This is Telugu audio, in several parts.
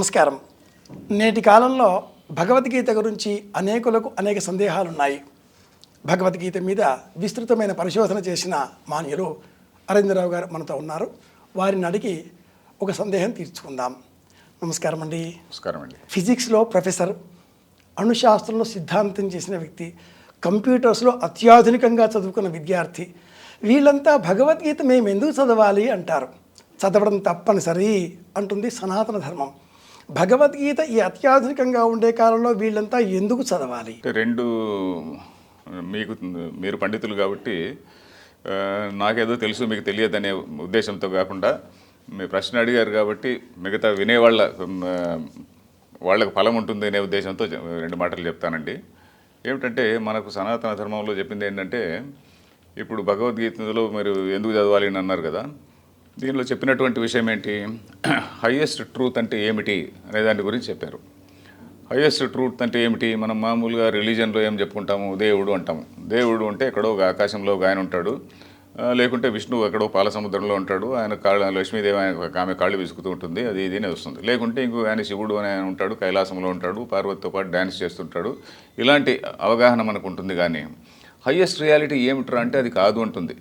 నమస్కారం. నేటి కాలంలో భగవద్గీత గురించి అనేకులకు అనేక సందేహాలు ఉన్నాయి భగవద్గీత మీద విస్తృతమైన పరిశోధన చేసిన మాన్యులు అరవిందరావు గారు మనతో ఉన్నారు. వారిని అడిగి ఒక సందేహం తీర్చుకుందాం. నమస్కారం అండి. నమస్కారం అండి. ఫిజిక్స్లో ప్రొఫెసర్ అణుశాస్త్రంలో సిద్ధాంతం చేసిన వ్యక్తి కంప్యూటర్స్లో అత్యాధునికంగా చదువుకున్న విద్యార్థి. వీళ్ళంతా భగవద్గీత మేము ఎందుకు చదవాలి అంటారు? చదవడం తప్పనిసరి అంటుంది సనాతన ధర్మం. భగవద్గీత ఈ అత్యాధునికంగా ఉండే కాలంలో వీళ్ళంతా ఎందుకు చదవాలి? రెండు మీకు మీరు పండితులు కాబట్టి నాకేదో తెలుసు మీకు తెలియదనే ఉద్దేశంతో కాకుండా మీ ప్రశ్న అడిగారు కాబట్టి మిగతా వినేవాళ్ళ వాళ్ళకు ఫలం ఉంటుంది అనే ఉద్దేశంతో రెండు మాటలు చెప్తానండి. ఏమిటంటే మనకు సనాతన ధర్మంలో చెప్పింది ఏంటంటే ఇప్పుడు భగవద్గీతలో మీరు ఎందుకు చదవాలి అని అన్నారు కదా దీనిలో చెప్పినటువంటి విషయం ఏంటి? హయ్యెస్ట్ ట్రూత్ అంటే ఏమిటి అనే దాని గురించి చెప్పారు. హయ్యెస్ట్ ట్రూత్ అంటే ఏమిటి? మనం మామూలుగా రిలీజన్లో ఏం చెప్పుకుంటాము? దేవుడు అంటాము. దేవుడు అంటే ఎక్కడో ఒక ఆకాశంలో ఒక ఆయన ఉంటాడు. లేకుంటే విష్ణువు ఎక్కడో పాలసముద్రంలో ఉంటాడు. ఆయన కాళ్ళ లక్ష్మీదేవి ఆయన ఆమె కాళ్ళు విసుకుతూ ఉంటుంది. అది ఇదినే వస్తుంది. లేకుంటే ఇంకో ఆయన శివుడు అని ఆయన ఉంటాడు కైలాసంలో ఉంటాడు పార్వతితో పాటు డ్యాన్స్ చేస్తుంటాడు. ఇలాంటి అవగాహన మనకు ఉంటుంది కానీ హయ్యెస్ట్ రియాలిటీ ఏమిట్రా అంటే అది కాదు అంటుంది.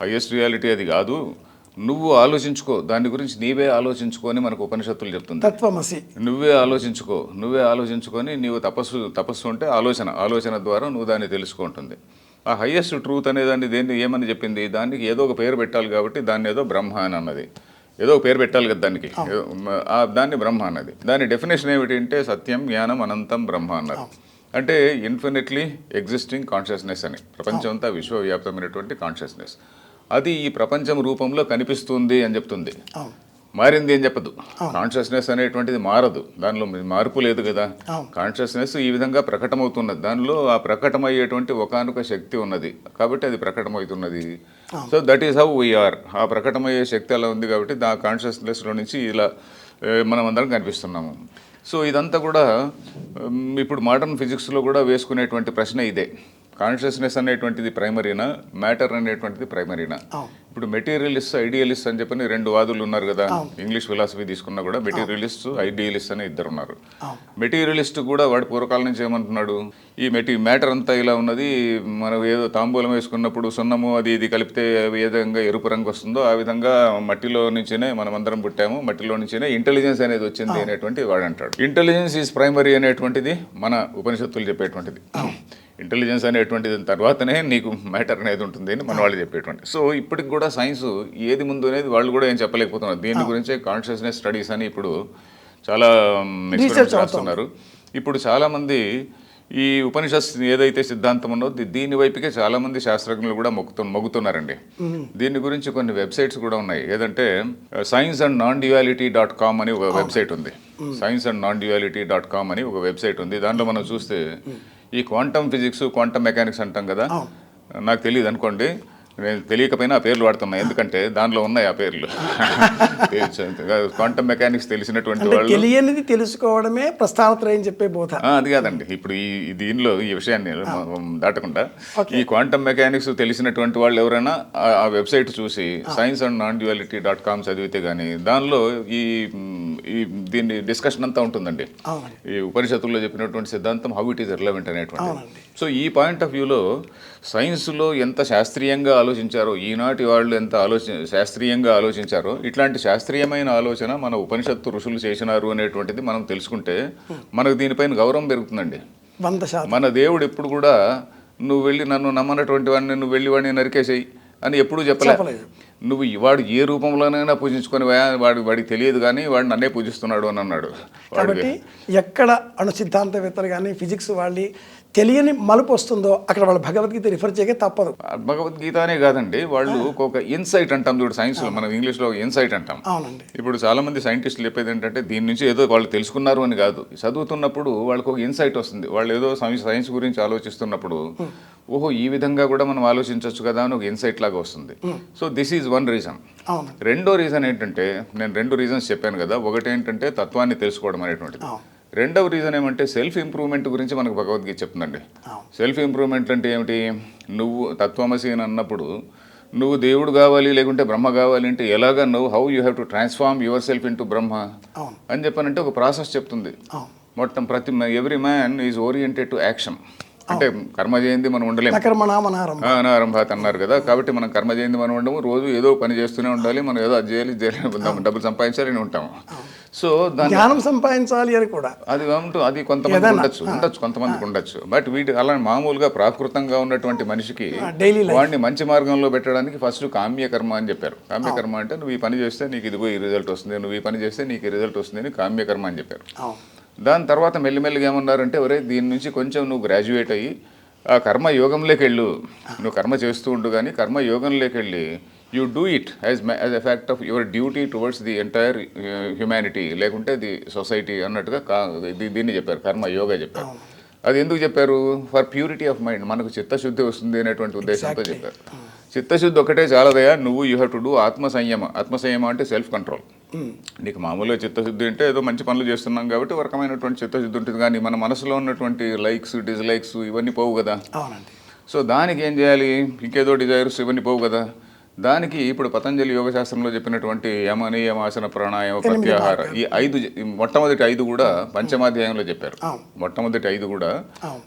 హయ్యెస్ట్ రియాలిటీ అది కాదు. నువ్వు ఆలోచించుకో దాని గురించి నీవే ఆలోచించుకొని మనకు ఉపనిషత్తులు చెప్తుంది. తత్వమసి. నువ్వే ఆలోచించుకో నువ్వే ఆలోచించుకొని నీవు తపస్సు తపస్సు అంటే ఆలోచన ఆలోచన ద్వారా నువ్వు దాన్ని తెలుసుకుంటుంది. ఆ హయ్యెస్ట్ ట్రూత్ అనే దాన్ని దేన్ని ఏమని చెప్పింది? దానికి ఏదో ఒక పేరు పెట్టాలి కాబట్టి దాన్ని ఏదో బ్రహ్మ అని అన్నది. ఏదో ఒక పేరు పెట్టాలి కదా దానికి. దాన్ని బ్రహ్మ అన్నది. దాని డెఫినేషన్ ఏమిటి అంటే సత్యం జ్ఞానం అనంతం బ్రహ్మ అన్నది. అంటే ఇన్ఫినిట్లీ ఎగ్జిస్టింగ్ కాన్షియస్నెస్ అని. ప్రపంచం అంతా విశ్వవ్యాప్తమైనటువంటి కాన్షియస్నెస్ అది ఈ ప్రపంచం రూపంలో కనిపిస్తుంది అని చెప్తుంది. మారింది అని చెప్పదు. కాన్షియస్నెస్ అనేటువంటిది మారదు. దానిలో మార్పు లేదు కదా. కాన్షియస్నెస్ ఈ విధంగా ప్రకటమవుతున్నది. దానిలో ఆ ప్రకటమయ్యేటువంటి ఒకానొక శక్తి ఉన్నది. కాబట్టి అది ప్రకటమవుతున్నది. So that is how we are ఆ ప్రకటమయ్యే శక్తి అలా ఉంది కాబట్టి దా కాన్షియస్నెస్లో నుంచి ఇలా మనం అందరం కనిపిస్తున్నాము. సో ఇదంతా కూడా ఇప్పుడు మోడర్న్ ఫిజిక్స్లో కూడా వేసుకునేటువంటి ప్రశ్న ఇదే. కాన్షియస్నెస్ అనేటువంటిది ప్రైమరీనా? మ్యాటర్ అనేటువంటిది ప్రైమరీనా. ఇప్పుడు మెటీరియలిస్ట్ ఐడియలిస్ట్ అని చెప్పని రెండు వాదులు ఉన్నారు కదా. ఇంగ్లీష్ ఫిలాసఫీ తీసుకున్నా కూడా మెటీరియలిస్ట్ ఐడియలిస్ట్ అని ఇద్దరు ఉన్నారు మెటీరియలిస్ట్ కూడా వాడు పూర్వకాలం నుంచి ఏమంటున్నాడు? ఈ మెటీ మ్యాటర్ అంతా ఇలా ఉన్నది మనం ఏదో తాంబూలం వేసుకున్నప్పుడు సున్నము అది ఇది కలిపితే ఏ విధంగా ఎరుపు రంగు వస్తుందో ఆ విధంగా మట్టిలో నుంచినే మనం అందరం పుట్టాము. మట్టిలో నుంచినే ఇంటెలిజెన్స్ అనేది వచ్చింది అనేటువంటి వాడు అంటాడు ఇంటెలిజెన్స్ ఈజ్ ప్రైమరీ అనేటువంటిది మన ఉపనిషత్తులు చెప్పేటువంటిది. ఇంటెలిజెన్స్ అనేటువంటిది తర్వాతనే నీకు మ్యాటర్ అనేది ఉంటుంది అని మన వాళ్ళు చెప్పేటువంటి. సో ఇప్పటికి కూడా సైన్స్ ఏది ముందు అనేది వాళ్ళు కూడా ఏం చెప్పలేకపోతున్నారు. దీని గురించే కాన్షియస్నెస్ స్టడీస్ అని ఇప్పుడు చాలా ఎక్స్పెరిమెంట్స్ చేస్తున్నారు ఇప్పుడు చాలామంది ఈ ఉపనిషత్ ఏదైతే సిద్ధాంతం ఉన్నదో దీ- దీని వైపుకే చాలా మంది శాస్త్రజ్ఞులు కూడా మొక్కుతు మొగ్గుతున్నారండి. దీని గురించి కొన్ని వెబ్సైట్స్ కూడా ఉన్నాయి. ఏదంటే science and non duality dot com అని ఒక వెబ్సైట్ ఉంది. Science and non duality dot com అని ఒక వెబ్సైట్ ఉంది. దాంట్లో మనం చూస్తే ఈ క్వాంటమ్ ఫిజిక్స్ క్వాంటమ్ మెకానిక్స్ అంటాం కదా. నాకు తెలియదు అనుకోండి నేను తెలియకపోయినా ఆ పేర్లు వాడుతున్నా ఎందుకంటే దానిలో ఉన్నాయి ఆ పేర్లు. క్వాంటమ్ మెకానిక్స్ తెలిసినటువంటి వాళ్ళు తెలియనిది తెలుసుకోవడమే ప్రస్థానత్రయం చెప్పే బోధ. అది కాదండి. ఇప్పుడు ఈ దీనిలో ఈ విషయాన్ని దాటకుండా ఈ క్వాంటమ్ మెకానిక్స్ తెలిసినటువంటి వాళ్ళు ఎవరైనా ఆ- వెబ్సైట్ చూసి science and non duality dot com చదివితే కానీ దానిలో ఈ ఈ దీన్ని డిస్కషన్ అంతా ఉంటుందండి. ఈ ఉపనిషత్తుల్లో చెప్పినటువంటి సిద్ధాంతం హౌ ఇట్ ఈస్ రిలవెంట్ అనేటువంటి. సో ఈ పాయింట్ ఆఫ్ వ్యూలో సైన్స్లో ఎంత శాస్త్రీయంగా ఆలోచించారో ఈనాటి వాళ్ళు ఎంత ఆలోచి శాస్త్రీయంగా ఆలోచించారో ఇట్లాంటి శాస్త్రీయమైన ఆలోచన మన ఉపనిషత్తు ఋషులు చేసినారు అనేటువంటిది మనం తెలుసుకుంటే మనకు దీనిపైన గౌరవం పెరుగుతుందండి. మన దేవుడు ఎప్పుడు కూడా నువ్వు వెళ్ళి నన్ను నమ్మనటువంటి వాడిని నువ్వు వెళ్ళి వాడిని నరికేసేయి అని ఎప్పుడూ చెప్పలే. చెప్పలేదు. నువ్వు వాడు ఏ రూపంలోనైనా పూజించుకొని వాడు వాడికి తెలియదు కానీ వాడు నన్నే పూజిస్తున్నాడు అని అన్నాడు. కాబట్టి ఎక్కడ అణు సిద్ధాంతవేత్తలు కానీ ఫిజిక్స్ వాళ్ళు తెలియని మలుపు వస్తుందో అక్కడ వాళ్ళ భగవద్గీత రిఫర్ చేయక తప్పదు. భగవద్గీత అనే కాదండి వాళ్ళు ఒక ఇన్సైట్ అంటాం చూడు సైన్స్ మనం ఇంగ్లీష్లో ఇన్సైట్ అంటాం. అవునండి. ఇప్పుడు చాలా మంది సైంటిస్టులు చెప్పేది ఏంటంటే దీని నుంచి ఏదో వాళ్ళు తెలుసుకున్నారు అని కాదు. చదువుతున్నప్పుడు వాళ్ళకి ఒక ఇన్సైట్ వస్తుంది. వాళ్ళు ఏదో సైన్స్ సైన్స్ గురించి ఆలోచిస్తున్నప్పుడు ఓహో ఈ విధంగా కూడా మనం ఆలోచించవచ్చు కదా అని ఒక ఇన్సైట్ లాగా వస్తుంది. So this is one reason రెండో రీజన్ ఏంటంటే నేను రెండు రీజన్స్ చెప్పాను కదా ఒకటి ఏంటంటే తత్వాన్ని తెలుసుకోవడం అనేటువంటిది. రెండవ రీజన్ ఏమంటే సెల్ఫ్ ఇంప్రూవ్మెంట్ గురించి మనకు భగవద్గీత చెప్తుందండి. సెల్ఫ్ ఇంప్రూవ్మెంట్ అంటే ఏమిటి? నువ్వు తత్వమసి అని అన్నప్పుడు నువ్వు దేవుడు కావాలి లేకుంటే బ్రహ్మ కావాలి అంటే ఎలాగా నువ్వు how you have to transform yourself into Brahma అని చెప్పానంటే ఒక ప్రాసెస్ చెప్తుంది. మొత్తం ప్రతి every man is oriented to action అంటే కర్మ చేయింది మనం ఉండలేము. అనారంభాత్ అన్నారు కదా. కాబట్టి మనం కర్మ చేయింది మనం ఉండము. రోజు ఏదో పని చేస్తూనే ఉండాలి. మనం ఏదో అది చేయాలి. డబ్బులు సంపాదించాలి అని ఉంటాము. సో దాని జ్ఞానం సంపాదించాలి అని కూడా. అది ఉంటూ అది కొంతమంది ఉండొచ్చు. ఉండొచ్చు కొంతమందికి ఉండొచ్చు. బట్ వీటి అలా మామూలుగా ప్రాకృతంగా ఉన్నటువంటి మనిషికి వాడిని మంచి మార్గంలో పెట్టడానికి ఫస్ట్ కామ్య కర్మ అని చెప్పారు. కామ్య కర్మ అంటే నువ్వు ఈ పని చేస్తే నీకు ఇదిగో ఈ రిజల్ట్ వస్తుంది. నువ్వు ఈ పని చేస్తే నీకు ఈ రిజల్ట్ వస్తుంది అని కామ్య కర్మ అని చెప్పారు. దాని తర్వాత మెల్లిమెల్లిగా ఏమన్నారంటే ఒరే దీని నుంచి కొంచెం నువ్వు గ్రాడ్యుయేట్ అయ్యి ఆ కర్మ యోగంలోకి వెళ్ళు. నువ్వు కర్మ చేస్తూ ఉండు కానీ కర్మ యోగంలోకి వెళ్ళి you do it as as a fact of your duty towards the entire humanity లేకుంటే ది సొసైటీ అన్నట్టుగా కా దీ- దీన్ని చెప్పారు. కర్మ యోగా చెప్పారు. అది ఎందుకు చెప్పారు? ఫర్ ప్యూరిటీ ఆఫ్ మైండ్ మనకు చిత్తశుద్ధి వస్తుంది అనేటువంటి ఉద్దేశంతో చెప్పారు. చిత్తశుద్ధి ఒకటే చాలదయా? నువ్వు యూ హ్యావ్ టు డూ ఆత్మ సంయమ ఆత్మ సంయమ అంటే సెల్ఫ్ కంట్రోల్ నీకు మామూలుగా చిత్తశుద్ధి అంటే ఏదో మంచి పనులు చేస్తున్నాం కాబట్టి ఒక రకమైనటువంటి చిత్తశుద్ధి ఉంటుంది. కానీ మన మనసులో ఉన్నటువంటి లైక్స్ డిస్లైక్స్ ఇవన్నీ పోవు కదా. అవునండి. సో దానికి ఏం చేయాలి? ఇంకేదో డిజైర్స్ ఇవన్నీ పోవు కదా. దానికి ఇప్పుడు పతంజలి యోగ శాస్త్రంలో చెప్పినటువంటి యమ నియమాసన ప్రాణాయామ ప్రత్యాహార ఈ ఐదు మొట్టమొదటి ఐదు కూడా పంచమాధ్యాయంలో చెప్పారు. మొట్టమొదటి ఐదు కూడా.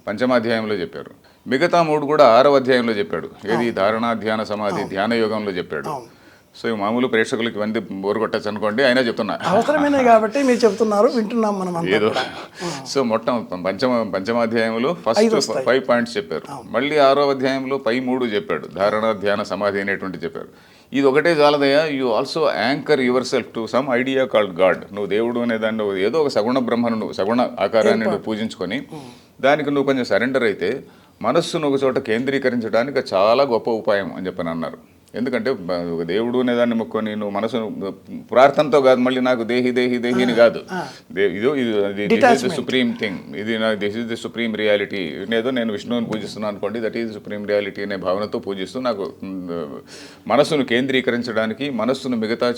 పంచమాధ్యాయంలో చెప్పారు. మిగతా మూడు కూడా ఆరవ అధ్యాయంలో చెప్పాడు. ఏది? ధారణా ధ్యాన సమాధి ధ్యాన యోగంలో చెప్పాడు. సో ఈ మామూలు ప్రేక్షకులకి ఇవన్నీ బోరు కొట్టచ్చు అనుకోండి అయినా చెప్తున్నా. అవసరమైనవి కాబట్టి మీరు చెప్తున్నారు వింటున్నాం మనం ఏదో. సో మొత్తం పంచమ పంచమాధ్యాయంలో ఫస్ట్. ఫైవ్ పాయింట్స్ చెప్పారు. మళ్ళీ ఆరో అధ్యాయంలో పై మూడు చెప్పాడు. ధారణ ధ్యాన సమాధి అనేటువంటి చెప్పారు ఇది ఒకటే చాలదయ్యా you also anchor yourself to some idea called God నువ్వు దేవుడు అనే దాన్ని నువ్వు ఏదో ఒక సగుణ బ్రహ్మను నువ్వు సగుణ ఆకారాన్ని నువ్వు పూజించుకొని దానికి నువ్వు కొంచెం సరెండర్ అయితే మనస్సును ఒక చోట కేంద్రీకరించడానికి చాలా గొప్ప ఉపాయం అని చెప్పని అన్నారు. ఎందుకంటే దేవుడు అనే దాన్ని మొక్కొని నువ్వు మనసును ప్రార్థనతో కాదు మళ్ళీ నాకు దేహి దేహి దేహి అని కాదు. దే- ఇదో ఇది దిస్ ఇస్ సుప్రీం థింగ్ ఇది నా this is the supreme reality ఏదో నేను విష్ణువుని పూజిస్తున్నాను అనుకోండి దట్ ఈజ్ సుప్రీం రియాలిటీ అనే భావనతో పూజిస్తూ నాకు మనస్సును కేంద్రీకరించడానికి మనస్సును మిగతా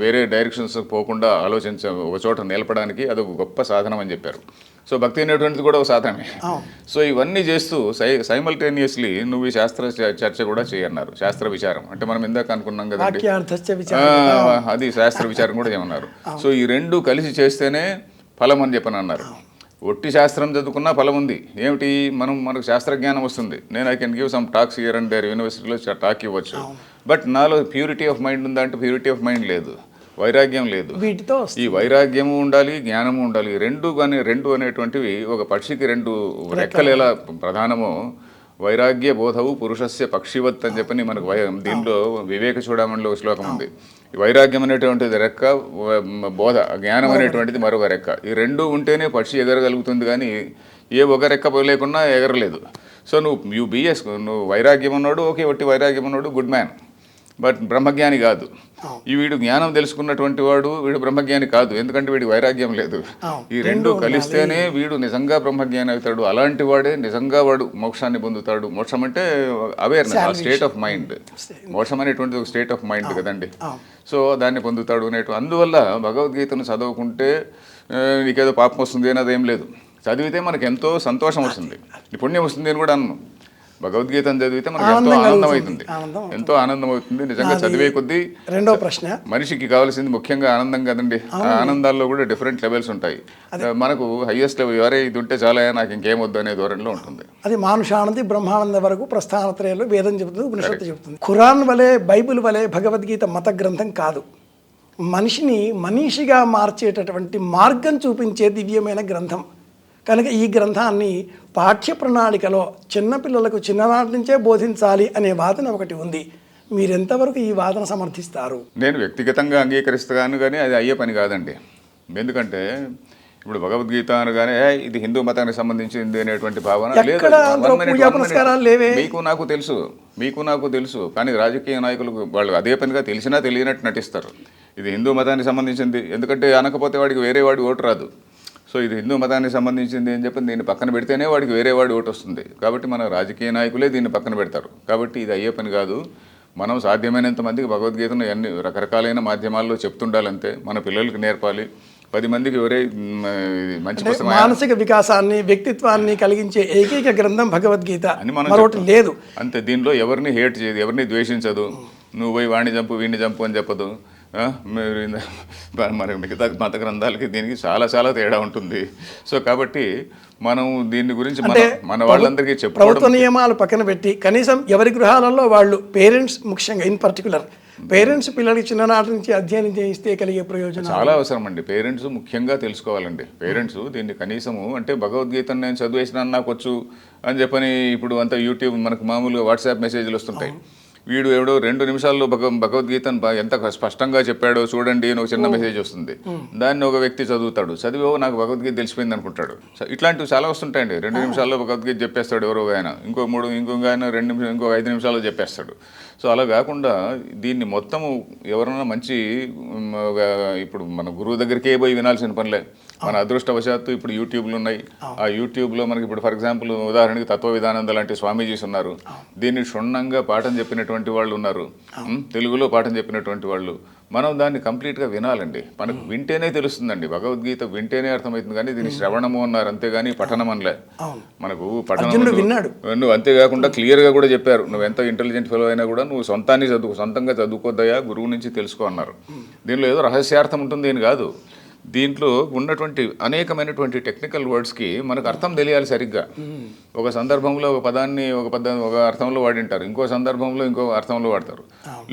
వేరే డైరెక్షన్స్ పోకుండా ఆలోచించ ఒక చోట నిలపడానికి అదొక గొప్ప సాధనం అని చెప్పారు. సో భక్తి అనేటువంటిది కూడా ఒక సాధనమే. సో ఇవన్నీ చేస్తూ సై సైమల్టేనియస్లీ నువ్వు ఈ శాస్త్ర చర్చ కూడా చేయన్నారు. శాస్త్ర విచారం. అంటే మనం ఇందాక అనుకున్నాం కదండి. విచారం. అది శాస్త్ర విచారం కూడా ఏమన్నారు సో ఈ రెండు కలిసి చేస్తేనే ఫలం అని చెప్పని అన్నారు ఒట్టి శాస్త్రం చదువుకున్నా ఫలం ఉంది. ఏమిటి? మనం మనకు శాస్త్రజ్ఞానం వస్తుంది. నేను I can give some talks here and there. యూనివర్సిటీలో టాక్ ఇవ్వచ్చు. బట్ నాలో ప్యూరిటీ ఆఫ్ మైండ్ ఉందంటే ప్యూరిటీ ఆఫ్ మైండ్ లేదు. వైరాగ్యం లేదు. వీటితో. ఈ వైరాగ్యము ఉండాలి జ్ఞానము ఉండాలి. రెండు కానీ రెండు అనేటువంటివి ఒక పక్షికి రెండు రెక్కలు. ఎలా ప్రధానమో వైరాగ్య బోధవు పురుషస్య పక్షివత్ అని చెప్పని మనకు వై- దీనిలో వివేక చూడమణిలో ఒక శ్లోకం ఉంది. ఈ వైరాగ్యం అనేటువంటిది రెక్క బోధ జ్ఞానం అనేటువంటిది మరొక రెక్క. ఈ రెండు ఉంటేనే పక్షి ఎగరగలుగుతుంది కానీ ఏ ఒక రెక్క లేకున్నా ఎగరలేదు. సో నువ్వు యూ బిఎస్ నువ్వు వైరాగ్యం ఉన్నాడు ఓకే ఒట్టి వైరాగ్యం ఉన్నాడు గుడ్ మ్యాన్. బట్ బ్రహ్మజ్ఞాని కాదు. ఈ వీడు జ్ఞానం తెలుసుకున్నటువంటి వాడు వీడు బ్రహ్మజ్ఞాని కాదు. ఎందుకంటే వీడికి వైరాగ్యం లేదు. ఈ రెండు కలిస్తేనే వీడు నిజంగా బ్రహ్మజ్ఞాని అవుతాడు. అలాంటి వాడే నిజంగా వాడు మోక్షాన్ని పొందుతాడు. మోక్షం అంటే అవేర్నెస్ స్టేట్ ఆఫ్ మైండ్ మోక్షం అనేటువంటిది ఒక స్టేట్ ఆఫ్ మైండ్ కదండి. సో దాన్ని పొందుతాడు అనేటు అందువల్ల భగవద్గీతను చదువుకుంటే ఆ, నీకేదో పాపం వస్తుంది అని అదేం లేదు. చదివితే మనకు ఎంతో సంతోషం వస్తుంది. పుణ్యం వస్తుంది అని కూడా అన్నాను భగవద్గీతను చదివితే మనకు ఎంతో ఆనందం. అవుతుంది. ఎంతో ఆనందం అవుతుంది. నిజంగా చదివే కొద్దీ రెండో ప్రశ్న. మనిషికి కావాల్సింది ముఖ్యంగా ఆనందం కదండి. ఆ ఆనందాల్లో కూడా డిఫరెంట్ లెవెల్స్ ఉంటాయి. మనకు హైయెస్ట్ లెవెల్ ఎవరే ఇది ఉంటే చాలా నాకు ఇంకేం వద్దు అనే ధోరణిలో ఉంటుంది. అది మానుషానంది బ్రహ్మానంద వరకు ప్రస్థానత్రయాలు వేదం చెబుతుంది ఉపనిషత్తు చెబుతుంది. ఖురాన్ వలె బైబిల్ వలె భగవద్గీత మత గ్రంథం కాదు. మనిషిని మనీషిగా మార్చేటటువంటి మార్గం చూపించే దివ్యమైన గ్రంథం. కనుక ఈ గ్రంథాన్ని పాఠ్య ప్రణాళికలో చిన్నపిల్లలకు చిన్ననాటి నుంచే బోధించాలి అనే వాదన ఒకటి ఉంది. మీరెంతవరకు ఈ వాదన సమర్థిస్తారు? నేను వ్యక్తిగతంగా అంగీకరిస్తాను కానీ అది అయ్యే పని కాదండి. ఎందుకంటే ఇప్పుడు భగవద్గీత అనగానే "ఏ, ఇది హిందూ మతానికి సంబంధించింది అనేటువంటి భావన? మీకు నాకు తెలుసు. మీకు నాకు తెలుసు. కానీ రాజకీయ నాయకులకు వాళ్ళు అదే పనిగా తెలిసినా తెలియనట్టు నటిస్తారు. ఇది హిందూ మతానికి సంబంధించింది. ఎందుకంటే అనకపోతే వాడికి వేరే వాడి ఓటు రాదు. సో ఇది హిందూ మతానికి సంబంధించింది అని చెప్పి దీన్ని పక్కన పెడితేనే వాడికి వేరే వాడి ఓటు వస్తుంది. కాబట్టి మన రాజకీయ నాయకులే దీన్ని పక్కన పెడతారు. కాబట్టి ఇది అయ్యే పని కాదు. మనం సాధ్యమైనంత మందికి భగవద్గీతను అన్ని రకరకాలైన మాధ్యమాల్లో చెప్తుండాలంతే. మన పిల్లలకి నేర్పాలి. పది మందికి ఎవరే మంచి పుస్తకం మానసిక వికాసాన్ని వ్యక్తిత్వాన్ని కలిగించే ఏకైక గ్రంథం భగవద్గీత. అని మనం. లేదు. అంతే దీనిలో ఎవరిని హేట్ చేయదు ఎవరిని ద్వేషించదు. నువ్వు పోయి వాడిని చంపు వీడిని చంపు అని చెప్పదు. మీరు మరి మిగతా మత గ్రంథాలకి దీనికి చాలా చాలా తేడా ఉంటుంది. సో కాబట్టి మనం దీని గురించి మన వాళ్ళందరికీ చెప్పుకోవడం ప్రభుత్వ నియమాలు పక్కన పెట్టి కనీసం ఎవరి గృహాలలో వాళ్ళు పేరెంట్స్ ముఖ్యంగా ఇన్ పర్టికులర్ పేరెంట్స్ పిల్లలకి చిన్ననాటి నుంచి అధ్యయనం చేయిస్తే కలిగే ప్రయోజనం చాలా అవసరం అండి పేరెంట్స్ ముఖ్యంగా తెలుసుకోవాలండి. పేరెంట్స్ దీన్ని కనీసము అంటే భగవద్గీతను నేను చదివేసిన నాకు వచ్చు అని చెప్పని ఇప్పుడు అంతా యూట్యూబ్ మనకు మామూలుగా వాట్సాప్ మెసేజ్లు వస్తుంటాయి. వీడు ఎవడో రెండు నిమిషాల్లో భగ భగవద్గీతను ఎంత స్పష్టంగా చెప్పాడో చూడండి అని ఒక చిన్న మెసేజ్ వస్తుంది. దాన్ని ఒక వ్యక్తి చదువుతాడు. చదివో నాకు భగవద్గీత తెలిసిపోయింది అనుకుంటాడు. సో ఇట్లాంటివి చాలా వస్తుంటాయండి. రెండు నిమిషాల్లో భగవద్గీత చెప్పేస్తాడు ఎవరో ఆయన. ఇంకో మూడు ఇంకొక ఆయన రెండు నిమిషాలు ఇంకో ఐదు నిమిషాల్లో చెప్పేస్తాడు. సో అలా కాకుండా దీన్ని మొత్తము ఎవరైనా మంచి ఇప్పుడు మన గురువు దగ్గరికే పోయి వినాల్సిన పనిలే. మన అదృష్టవశాత్తు ఇప్పుడు యూట్యూబ్లు ఉన్నాయి. ఆ. యూట్యూబ్లో మనకి ఇప్పుడు ఫర్ ఎగ్జాంపుల్ ఉదాహరణకి తత్వ విధానంద లాంటి స్వామీజీస్ ఉన్నారు. దీన్ని క్షుణ్ణంగా పాఠం చెప్పినటువంటి వాళ్ళు ఉన్నారు. తెలుగులో పాఠం చెప్పినటువంటి వాళ్ళు. మనం దాన్ని కంప్లీట్గా వినాలండి. మనకు వింటేనే తెలుస్తుందండి. భగవద్గీత వింటేనే అర్థమవుతుంది కానీ దీన్ని శ్రవణము అన్నారు అంతేగాని పఠనం అనలే. మనకు పఠనం విన్నాడు. నువ్వు అంతేకాకుండా క్లియర్గా కూడా చెప్పారు. నువ్వు ఎంత ఇంటెలిజెంట్ ఫెలో అయినా కూడా నువ్వు సొంతాన్ని చదువు సొంతంగా చదువుకోద్దయా గురువు నుంచి తెలుసుకో అన్నారు. దీనిలో ఏదో రహస్యార్థం ఉంటుంది అని కాదు. దీంట్లో ఉన్నటువంటి అనేకమైనటువంటి టెక్నికల్ వర్డ్స్కి మనకు అర్థం తెలియాలి సరిగ్గా. ఒక సందర్భంలో ఒక పదాన్ని ఒక పద ఒక అర్థంలో వాడింటారు. ఇంకో సందర్భంలో ఇంకో అర్థంలో వాడతారు.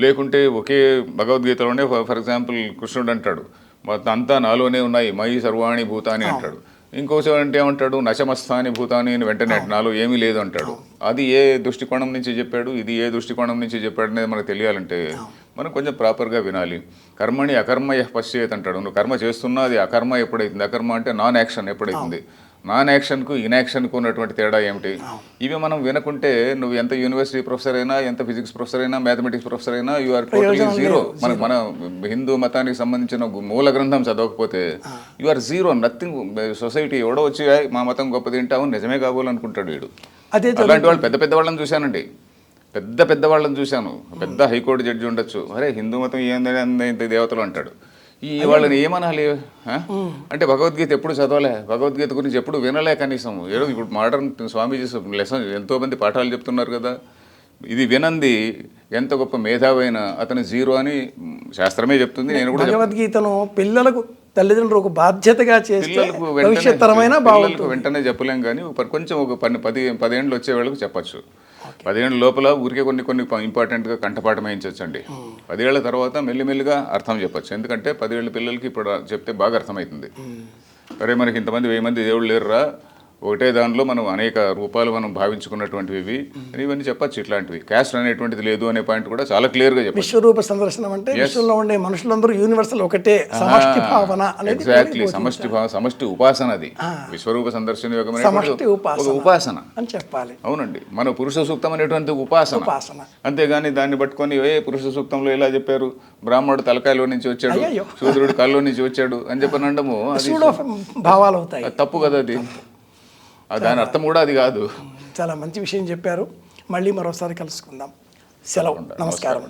లేకుంటే ఒకే భగవద్గీతలోనే ఫర్ ఎగ్జాంపుల్ కృష్ణుడు అంటాడు అంతా నాలోనే ఉన్నాయి మయి సర్వాణి భూతాని అంటాడు. ఇంకోసారి అంటే ఏమంటాడు నశమస్థాని భూతాని అని వెంటనే నాలో ఏమీ లేదు అంటాడు. అది ఏ దృష్టికోణం నుంచి చెప్పాడు ఇది ఏ దృష్టికోణం నుంచి చెప్పాడు అనేది మనకు తెలియాలంటే మనం కొంచెం ప్రాపర్గా వినాలి. కర్మని అకర్మయ పశ్చేత్ అంటాడు. నువ్వు కర్మ చేస్తున్నా అది అకర్మ ఎప్పుడైతుంది? అకర్మ అంటే నాన్ యాక్షన్ ఎప్పుడైతుంది? నాన్ యాక్షన్కు ఇన్యాక్షన్కు ఉన్నటువంటి తేడా ఏమిటి? ఇవి మనం వినకుంటే నువ్వు ఎంత యూనివర్సిటీ ప్రొఫెసర్ అయినా ఎంత ఫిజిక్స్ ప్రొఫెసర్ అయినా మ్యాథమెటిక్స్ ప్రొఫెసర్ అయినా యు ఆర్ టోటలీ జీరో మన మన హిందూ మతానికి సంబంధించిన మూల గ్రంథం చదవకపోతే you are zero nothing society ఎవడో వచ్చి "ఏయ్, మా మతం గొప్పది తింటావు నిజమే కాబోలనుకుంటాడు వీడు. అదే అలాంటి వాళ్ళు పెద్ద పెద్ద వాళ్ళని చూశానండి. పెద్ద పెద్ద వాళ్ళని చూశాను. పెద్ద హైకోర్టు జడ్జి ఉండొచ్చు. అరే హిందూ మతం ఏందని దేవతలు అంటాడు. ఈ వాళ్ళని ఏమనాలి? అంటే భగవద్గీత ఎప్పుడు చదవలే? భగవద్గీత గురించి ఎప్పుడు వినలే కనీసం. ఏదో ఇప్పుడు మోడర్న్ స్వామీజీ లెసన్ ఎంతో మంది పాఠాలు చెప్తున్నారు కదా. ఇది వినంది. ఎంత గొప్ప మేధావైన అతను జీరో అని శాస్త్రమే చెప్తుంది. నేను కూడా. భగవద్గీతను పిల్లలకు తల్లిదండ్రులు ఒక బాధ్యతగా చేస్తే బాగుంటుంది. వెంటనే చెప్పలేం కానీ కొంచెం ఒక పని పది పదేళ్ళు వచ్చే వాళ్ళకి చెప్పచ్చు. పదేళ్ళ లోపల ఊరికే కొన్ని కొన్ని ఇంపార్టెంట్గా కంఠపాఠం వేయించవచ్చండి పదేళ్ళ తర్వాత మెల్లిమెల్లిగా అర్థం చెప్పచ్చు. ఎందుకంటే పదేళ్ళ పిల్లలకి ఇప్పుడు చెప్తే బాగా అర్థమవుతుంది. అరే మనకి ఇంతమంది వెయ్యి మంది దేవుళ్ళు లేరురా. ఒకటే దానిలో మనం అనేక రూపాలు మనం భావించుకున్నటువంటివి ఇవి అని ఇవన్నీ చెప్పచ్చు ఇట్లాంటివి. క్యాస్ట్ అనేటువంటిది లేదు అనే పాయింట్ కూడా చాలా క్లియర్గా చెప్పచ్చు. విశ్వరూప సందర్శనం అంటే విశ్వంలో ఉండే మనుషులందరూ యూనివర్సల్ ఒకటే సమష్టి భావన ఎగ్జాక్ట్లీ సమష్టి భావ సమష్టి ఉపాసన అది. విశ్వరూప సందర్శన యోగం సమష్టి ఉపాసన. అని చెప్పాలి. అవునండి. మన పురుష సూక్తం అనేటువంటి ఉపాసన. ఉపాసన. అంతేగాని దాన్ని పట్టుకొని ఏ పురుష సూక్తంలో ఇలా చెప్పారు? బ్రాహ్మణుడు తలకాయలో నుంచి వచ్చాడు. శూద్రుడు కల్లో నుంచి వచ్చాడు అని చెప్పని అనడము అది సూడో భావాలు అవుతాయి. తప్పు కదా అది. దాని అర్థం కూడా అది కాదు. చాలా మంచి విషయం చెప్పారు. మళ్ళీ మరోసారి కలుసుకుందాం. సెలవు. నమస్కారం.